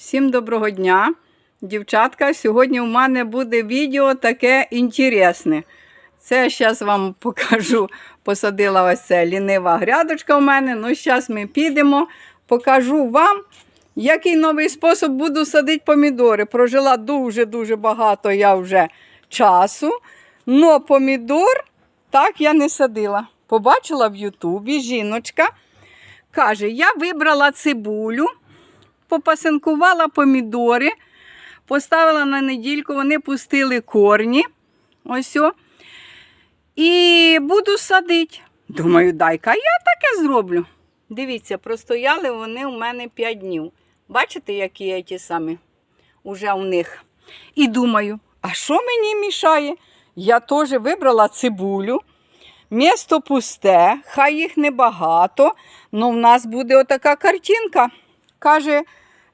Всім доброго дня, дівчатка. Сьогодні у мене буде відео таке інтересне. Це зараз вам покажу. Посадила ось це лінива грядочка у мене. Ну, зараз ми підемо, покажу вам, який новий спосіб буду садити помідори. Прожила дуже-дуже багато я вже часу. Но помідор так я не садила. Побачила в Ютубі жіночка. Каже, я вибрала цибулю попасинкувала помідори, поставила на недільку, вони пустили корні. Ось. о. І буду садити. Думаю, дай-ка я таке зроблю. Дивіться, простояли вони у мене 5 днів. Бачите, які я ті самі уже у них. І думаю, а що мені мішає? Я теж вибрала цибулю. Місто пусте, хай їх небагато, але в нас буде отака картинка. Каже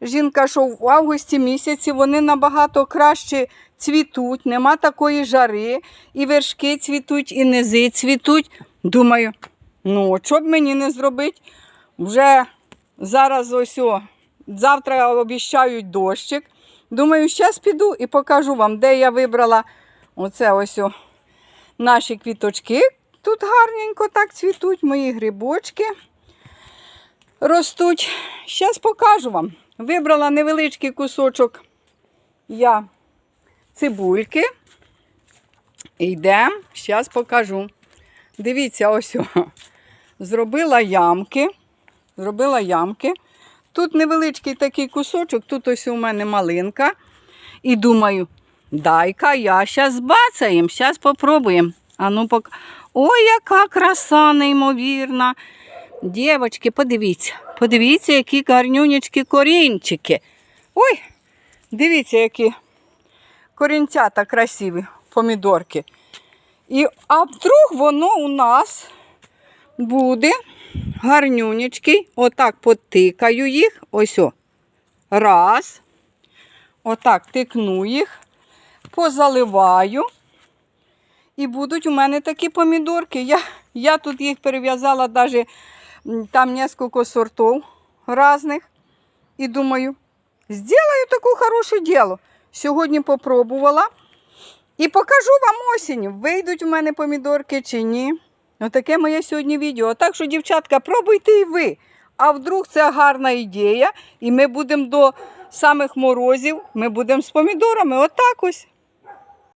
жінка, що в августі місяці вони набагато краще цвітуть, нема такої жари, і вершки цвітуть, і низи цвітуть. Думаю, ну, що б мені не зробити? Вже зараз ось о, завтра обіщають дощик. Думаю, зараз піду і покажу вам, де я вибрала оце ось о, наші квіточки. Тут гарненько так цвітуть мої грибочки ростуть. Зараз покажу вам. Вибрала невеличкий кусочок я цибульки. Йдемо, зараз покажу. Дивіться, ось. о. Зробила ямки. Зробила ямки. Тут невеличкий такий кусочок, тут ось у мене малинка. І думаю, дай-ка я зараз бацаємо, зараз попробуємо. А ну, пок... Ой, яка краса неймовірна. Дівочки, подивіться, подивіться, які гарнюнячкі корінчики. Ой, дивіться, які корінцята красиві, помідорки. І, а вдруг воно у нас буде гарнюнячки. Отак потикаю їх. Ось о. Раз. Отак тикну їх, позаливаю. І будуть у мене такі помідорки. Я, я тут їх перев'язала навіть там несколько сортов різних. І думаю, зроблю таке хороше діло. Сьогодні попробувала. І покажу вам осінь, вийдуть у мене помідорки чи ні. Отаке моє сьогодні відео. Так що, дівчатка, пробуйте і ви. А вдруг це гарна ідея, і ми будемо до самих морозів, ми будемо з помідорами. Отак ось.